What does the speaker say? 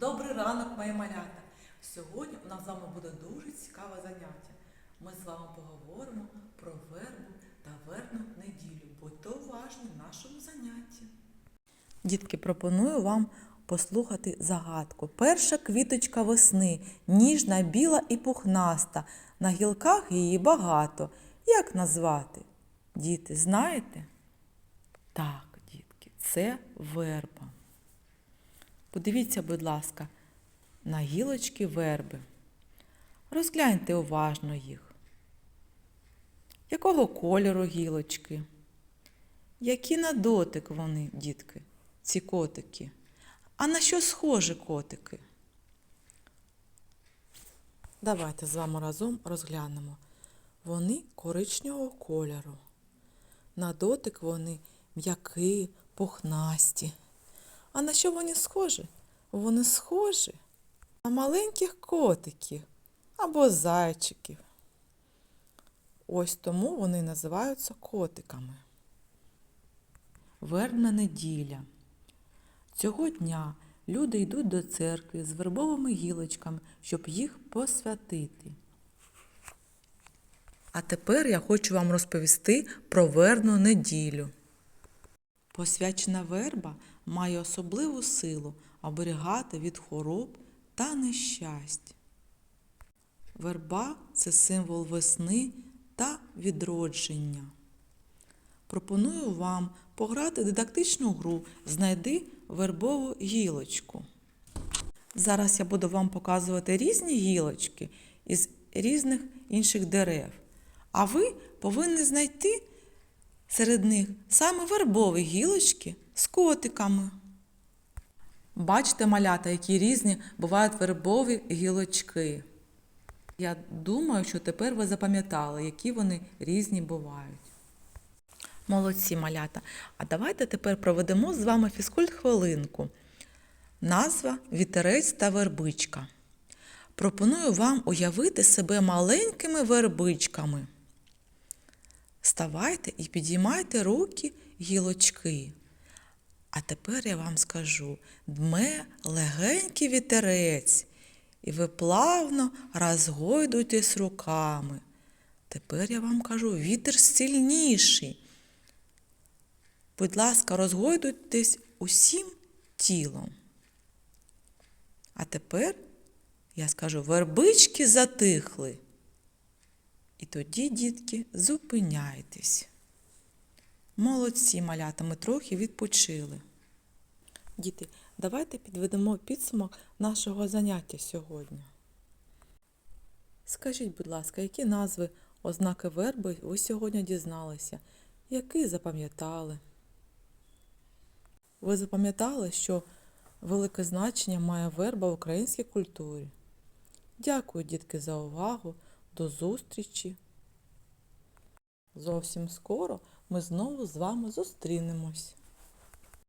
Добрий ранок, мої малята! Сьогодні у нас з вами буде дуже цікаве заняття. Ми з вами поговоримо про вербу та вербну неділю. Будьте уважні в нашому занятті. Дітки, пропоную вам послухати загадку. Перша квіточка весни, ніжна, біла і пухнаста. На гілках її багато. Як назвати? Діти, знаєте? Так, дітки, це верба. Подивіться, будь ласка, на гілочки верби. Розгляньте уважно їх. Якого кольору гілочки? Які на дотик вони, дітки, ці котики? А на що схожі котики? Давайте з вами разом розглянемо. Вони коричневого кольору. На дотик вони м'які, пухнасті. А на що вони схожі? Вони схожі на маленьких котиків або зайчиків. Ось тому вони називаються котиками. Вербна неділя. Цього дня люди йдуть до церкви з вербовими гілочками, щоб їх посвятити. А тепер я хочу вам розповісти про вербну неділю. Посвячена верба має особливу силу оберігати від хвороб та нещасть. Верба це символ весни та відродження. Пропоную вам пограти дидактичну гру Знайди вербову гілочку. Зараз я буду вам показувати різні гілочки із різних інших дерев. А ви повинні знайти серед них саме вербові гілочки з котиками. Бачите, малята, які різні бувають вербові гілочки. Я думаю, що тепер ви запам'ятали, які вони різні бувають. Молодці малята. А давайте тепер проведемо з вами фізкульт хвилинку. Назва Вітерець та вербичка. Пропоную вам уявити себе маленькими вербичками. Ставайте і підіймайте руки гілочки. А тепер я вам скажу дме легенький вітерець, і ви плавно розгойдуйтесь руками. Тепер я вам кажу вітер сильніший. Будь ласка, розгойдуйтесь усім тілом. А тепер я скажу вербички затихли. І тоді, дітки, зупиняйтесь. Молодці малята, ми трохи відпочили. Діти, давайте підведемо підсумок нашого заняття сьогодні. Скажіть, будь ласка, які назви ознаки верби ви сьогодні дізналися? Які запам'ятали? Ви запам'ятали, що велике значення має верба в українській культурі? Дякую, дітки, за увагу. До зустрічі. Зовсім скоро ми знову з вами зустрінемось.